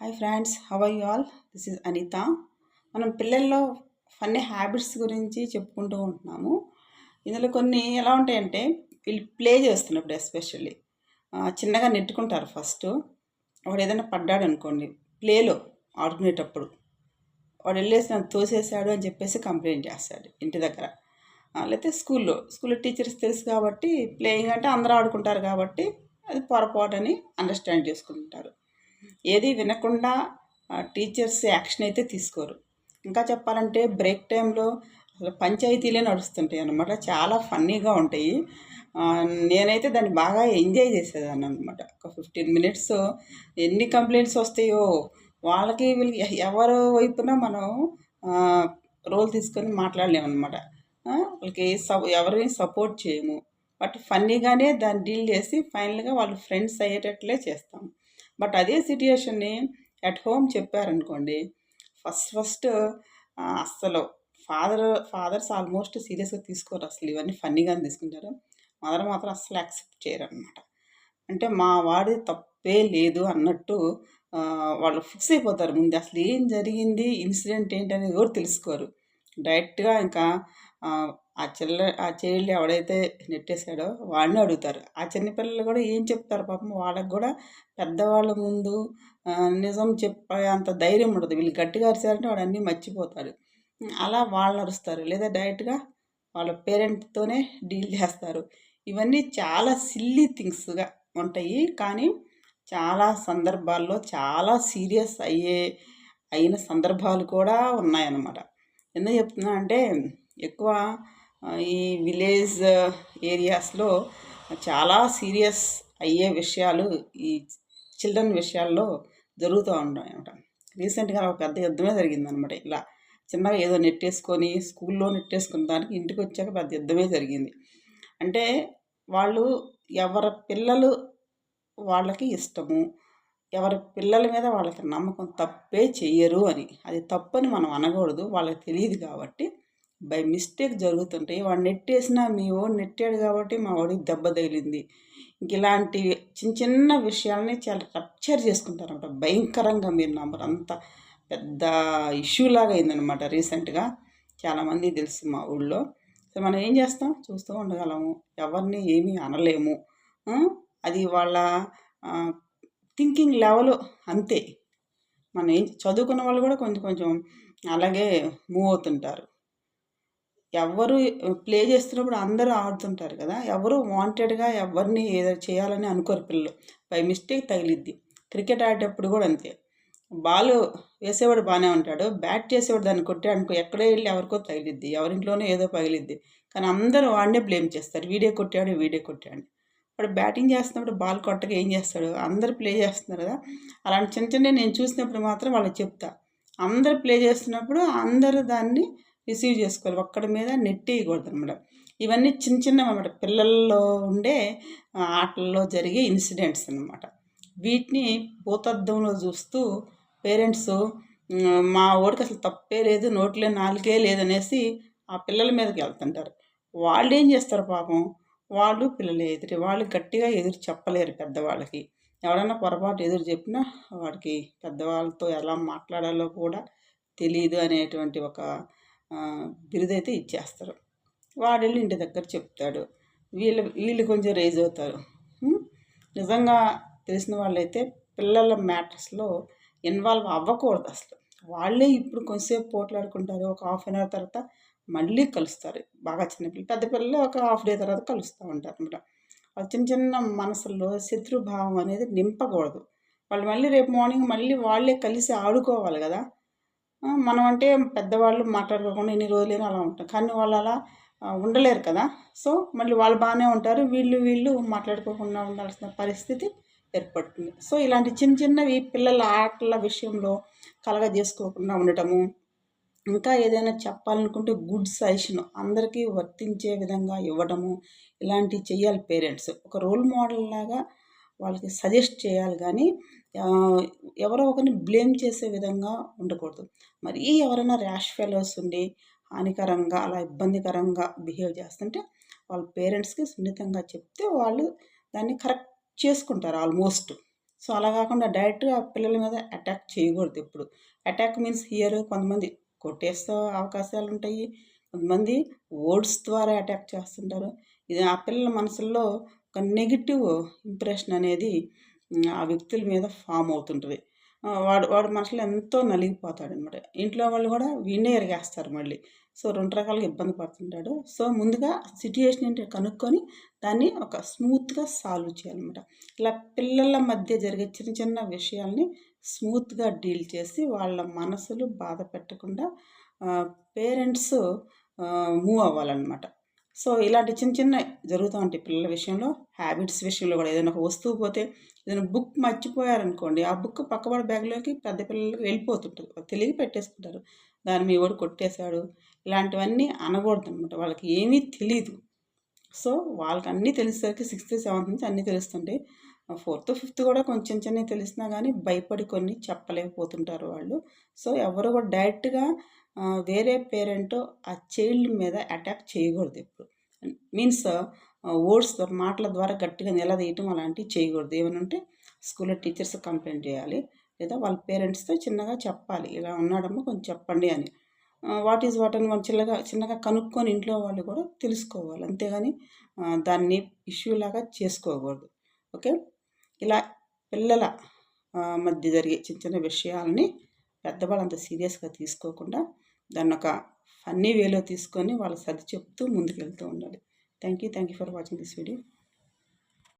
Hi friends how I you all? This is Anitha. మనం పిల్లల్లో funny habits గురించి చెప్పుకుంటూ ఉంటున్నాము. ఇందులో కొన్ని ఎలా ఉంటాయంటే వీళ్ళు ప్లే చేస్తున్నప్పుడు ఎస్పెషల్లీ చిన్నగా నెట్టుకుంటారు ఫస్ట్. వాడు ఏదైనా పడ్డాడు అనుకోండి ప్లేలో ఆడుకునేటప్పుడు వాడు వెళ్ళేసి నన్ను తోసేసాడు అని చెప్పేసి కంప్లైంట్ చేస్తాడు ఇంటి దగ్గర. లేకపోతే స్కూల్లో స్కూల్లో టీచర్స్ తెలుసు కాబట్టి ప్లేయింగ్ అంటే అందరూ ఆడుకుంటారు కాబట్టి అది పొరపాటు అని అండర్స్టాండ్ చేసుకుంటారు. ఏది వినకుండా టీచర్స్ యాక్షన్ అయితే తీసుకోరు. ఇంకా చెప్పాలంటే బ్రేక్ టైంలో పంచాయతీలే నడుస్తుంటాయి అన్నమాట. చాలా ఫన్నీగా ఉంటాయి. నేనైతే దాన్ని బాగా ఎంజాయ్ చేసేదాన్ని అనమాట ఒక ఫిఫ్టీన్ మినిట్స్ ఎన్ని కంప్లైంట్స్ వస్తాయో వాళ్ళకి వీళ్ళకి ఎవరి ఎవరు వైపున మనం రోల్ తీసుకొని మాట్లాడలేమన్నమాట వాళ్ళకి స ఎవరిని సపోర్ట్ చేయము. బట్ ఫన్నీగానే దాన్ని డీల్ చేసి ఫైనల్గా వాళ్ళు ఫ్రెండ్స్ అయ్యేటట్లే చేస్తాం బట్ అదే సిట్యుయేషన్ని అట్ హోమ్ చెప్పారనుకోండి ఫస్ట్ ఫస్ట్ అస్సలు ఫాదర్ ఫాదర్స్ ఆల్మోస్ట్ సీరియస్గా తీసుకోరు. అసలు ఇవన్నీ ఫన్నీగానే తీసుకుంటారు మదర్ మాత్రం అస్సలు యాక్సెప్ట్ చేయరు అనమాట అంటే మా వాడి తప్పే లేదు అన్నట్టు వాళ్ళు ఫిక్స్ అయిపోతారు. ముందు అసలు ఏం జరిగింది ఇన్సిడెంట్ ఏంటి అనేది కూడా తెలుసుకోరు. డైరెక్ట్గా ఇంకా ఆ, ఆ చెల్ల ఆ చైల్డ్ ఎవడైతే నెట్టేశాడో వాడిని అడుగుతారు. ఆ చిన్నపిల్లలు కూడా ఏం చెప్తారు పాపం? వాళ్ళకి కూడా పెద్దవాళ్ళ ముందు నిజం చెప్పే అంత ధైర్యం ఉండదు. వీళ్ళు గట్టిగా అరిచారంటే వాడు అన్నీ మర్చిపోతాడు. అలా వాళ్ళు అరుస్తారు. లేదా డైరెక్ట్గా వాళ్ళ పేరెంట్తోనే డీల్ చేస్తారు. ఇవన్నీ చాలా సిల్లీ థింగ్స్గా ఉంటాయి. కానీ చాలా సందర్భాల్లో చాలా సీరియస్ అయ్యే అయిన సందర్భాలు కూడా ఉన్నాయన్నమాట. ఎందుకు చెప్తున్నా అంటే ఎక్కువ ఈ విలేజ్ ఏరియాస్లో చాలా సీరియస్ అయ్యే విషయాలు ఈ చిల్డ్రన్ విషయాల్లో జరుగుతూ ఉంటాయి అనమాట రీసెంట్గా ఒక పెద్ద యుద్ధమే జరిగిందనమాట ఇలా. చిన్నగా ఏదో నెట్టేసుకొని స్కూల్లో నెట్టేసుకున్న దానికి ఇంటికి వచ్చాక పెద్ద యుద్ధమే జరిగింది. అంటే వాళ్ళు ఎవరి పిల్లలు వాళ్ళకి ఇష్టము ఎవరి పిల్లల మీద వాళ్ళకి నమ్మకం తప్పే చెయ్యరు అని. అది తప్పని మనం అనకూడదు వాళ్ళకి తెలియదు కాబట్టి బై మిస్టేక్ జరుగుతుంటాయి. వాడు నెట్టేసినా మీ వాడు నెట్టాడు కాబట్టి మా వాడికి దెబ్బ తగిలింది. ఇంక ఇలాంటి చిన్న చిన్న విషయాలని చాలా రప్చర్ చేసుకుంటారు అనమాట భయంకరంగా మీరు నమ్మరు. అంత పెద్ద ఇష్యూ లాగా అయిందనమాట రీసెంట్గా చాలామంది తెలుసు మా ఊళ్ళో. సో మనం ఏం చేస్తాం? చూస్తూ ఉండగలము. ఎవరిని ఏమీ అనలేము. అది వాళ్ళ థింకింగ్ లెవెల్ అంతే. మనం ఏం చదువుకున్న వాళ్ళు కూడా కొంచెం కొంచెం అలాగే మూవ్ అవుతుంటారు. ఎవరు ప్లే చేస్తున్నప్పుడు అందరూ ఆడుతుంటారు కదా ఎవరు వాంటెడ్గా ఎవరిని ఏదో చేయాలని అనుకోరు పిల్లలు. By mistake తగిలిద్ది. క్రికెట్ ఆడేటప్పుడు కూడా అంతే. బాల్ వేసేవాడు బాగానే ఉంటాడు. బ్యాట్ చేసేవాడు దాన్ని కొట్టే అనుకో ఎక్కడో వెళ్ళి ఎవరికో తగిలిద్ది. ఎవరింట్లోనే ఏదో పగిలిద్ది. కానీ అందరూ వాడినే బ్లేమ్ చేస్తారు. వీడే కొట్టాడు వీడే కొట్టాడు. వాడు బ్యాటింగ్ చేస్తున్నప్పుడు బాల్ కొట్టక ఏం చేస్తాడు? అందరు ప్లే చేస్తున్నారు కదా. అలాంటి చిన్న చిన్న నేను చూసినప్పుడు మాత్రం వాళ్ళకి చెప్తా. అందరు ప్లే చేస్తున్నప్పుడు అందరూ దాన్ని రిసీవ్ చేసుకోవాలి. ఒక్కడి మీద నెట్టేయకూడదు అనమాట. ఇవన్నీ చిన్న చిన్నవి అనమాట. పిల్లల్లో ఉండే ఆటల్లో జరిగే ఇన్సిడెంట్స్ అనమాట. వీటిని భూతద్దంలో చూస్తూ పేరెంట్స్ మా ఓడికి అసలు తప్పే లేదు నోట్లో నాలుగే లేదనేసి ఆ పిల్లల మీదకి వెళ్తుంటారు. వాళ్ళు ఏం చేస్తారు పాపం? వాళ్ళు పిల్లలు ఎదురు వాళ్ళు గట్టిగా ఎదురు చెప్పలేరు పెద్దవాళ్ళకి. ఎవరైనా పొరపాటు ఎదురు చెప్పినా వాడికి పెద్దవాళ్ళతో ఎలా మాట్లాడాలో కూడా తెలియదు అనేటువంటి ఒక బిరుదైతే ఇచ్చేస్తారు. వాడు ఇంటి దగ్గర చెప్తాడు. వీళ్ళు వీళ్ళు కొంచెం రేజ్ అవుతారు. నిజంగా తెలిసిన వాళ్ళైతే పిల్లల మ్యాటర్స్లో ఇన్వాల్వ్ అవ్వకూడదు అసలు. వాళ్ళే ఇప్పుడు కొంచెంసేపు పోట్లాడుకుంటారు. ఒక హాఫ్ అన్ అవర్ తర్వాత మళ్ళీ కలుస్తారు. బాగా చిన్నపిల్లలు పెద్ద పిల్లలు ఒక హాఫ్ డే తర్వాత కలుస్తూ ఉంటారు అనమాట వాళ్ళ చిన్న చిన్న మనసుల్లో శత్రుభావం అనేది నింపకూడదు. వాళ్ళు మళ్ళీ రేపు మార్నింగ్ మళ్ళీ వాళ్ళే కలిసి ఆడుకోవాలి కదా. మనం అంటే పెద్దవాళ్ళు మాట్లాడుకోకుండా ఇన్ని రోజులైనా అలా ఉంటాం. కానీ వాళ్ళు అలా ఉండలేరు కదా. సో మళ్ళీ వాళ్ళు బాగానే ఉంటారు. వీళ్ళు వీళ్ళు మాట్లాడుకోకుండా ఉండాల్సిన పరిస్థితి ఏర్పడుతుంది. సో ఇలాంటి చిన్న చిన్నవి పిల్లల ఆటల విషయంలో కలగజేసుకోకుండా ఉండటము ఇంకా ఏదైనా చెప్పాలనుకుంటే గుడ్ సజెషన్ అందరికీ వర్తించే విధంగా ఇవ్వడము ఇలాంటివి చేయాలి పేరెంట్స్. ఒక రోల్ మోడల్ లాగా వాళ్ళకి సజెస్ట్ చేయాలి. కానీ ఎవరో ఒకరిని బ్లేమ్ చేసే విధంగా ఉండకూడదు. మరి ఎవరైనా ర్యాష్ ఫెలోస్ ఉండి హానికరంగా అలా ఇబ్బందికరంగా బిహేవ్ చేస్తుంటే వాళ్ళ పేరెంట్స్కి సున్నితంగా చెప్తే వాళ్ళు దాన్ని కరెక్ట్ చేసుకుంటారు ఆల్మోస్ట్. సో అలా కాకుండా డైరెక్ట్గా పిల్లల మీద అటాక్ చేయకూడదు ఇప్పుడు అటాక్ మీన్స్ హియర్ కొంతమంది కొట్టేస్తే అవకాశాలు ఉంటాయి కొంతమంది వర్డ్స్ ద్వారా అటాక్ చేస్తుంటారు. ఇది ఆ పిల్లల మనసుల్లో ఒక నెగిటివ్ ఇంప్రెషన్ అనేది ఆ వ్యక్తుల మీద ఫామ్ అవుతుంటుంది. వాడు వాడు మనసులో ఎంతో నలిగిపోతాడు అనమాట ఇంట్లో వాళ్ళు కూడా వీడినే ఎరిగేస్తారు మళ్ళీ. సో రెండు రకాలుగా ఇబ్బంది పడుతుంటాడు. సో ముందుగా సిట్యుయేషన్ ఏంటి కనుక్కొని దాన్ని ఒక స్మూత్గా సాల్వ్ చేయాలన్నమాట. ఇలా పిల్లల మధ్య జరిగే చిన్న చిన్న విషయాల్ని స్మూత్గా డీల్ చేసి వాళ్ళ మనసులు బాధ పెట్టకుండా పేరెంట్స్ మూవ్ అవ్వాలన్నమాట. సో ఇలాంటి చిన్న చిన్న జరుగుతూ ఉంటాయి పిల్లల విషయంలో హ్యాబిట్స్ విషయంలో కూడా. ఏదైనా ఒక వస్తువు పోతే ఏదైనా బుక్ మర్చిపోయారనుకోండి ఆ బుక్ పక్కవాడి బ్యాగ్లోకి పెద్ద పిల్లలకి వెళ్ళిపోతుంటుంది. తెలివి పెట్టేసుకుంటారు. దాన్ని మీ వాడు కొట్టేశాడు. ఇలాంటివన్నీ అనకూడదు అనమాట వాళ్ళకి ఏమీ తెలియదు సో వాళ్ళకి అన్నీ తెలిసేసరికి సిక్స్త్ సెవెంత్ నుంచి అన్నీ తెలుస్తుంటాయి. ఫోర్త్ ఫిఫ్త్ కూడా కొంచెం చిన్న తెలిసినా కానీ భయపడి కొన్ని చెప్పలేకపోతుంటారు వాళ్ళు. సో ఎవరు కూడా డైరెక్ట్గా వేరే పేరెంట్ ఆ చైల్డ్ మీద అటాక్ చేయకూడదు ఇప్పుడు మీన్స్ వర్డ్స్ మాటల ద్వారా గట్టిగా నిలదీయటం అలాంటివి చేయకూడదు. ఏమనంటే స్కూల్లో టీచర్స్ కంప్లైంట్ చేయాలి. లేదా వాళ్ళ పేరెంట్స్తో చిన్నగా చెప్పాలి. ఇలా ఉన్నాడమ్మా కొంచెం చెప్పండి అని. వాట్ ఈజ్ వాట్ అని వాళ్ళు చిన్నగా చిన్నగా కనుక్కొని ఇంట్లో వాళ్ళు కూడా తెలుసుకోవాలి. అంతేగాని దాన్ని ఇష్యూ లాగా చేసుకోకూడదు. ఓకే? ఇలా పిల్లల మధ్య జరిగే చిన్న చిన్న విషయాలని పెద్దవాళ్ళు అంత సీరియస్గా తీసుకోకుండా దాన్ని ఒక ఫన్నీ వేలో తీసుకొని వాళ్ళ సర్ది చెప్తూ ముందుకు వెళ్తూ ఉండాలి. Thank you thank you for watching this video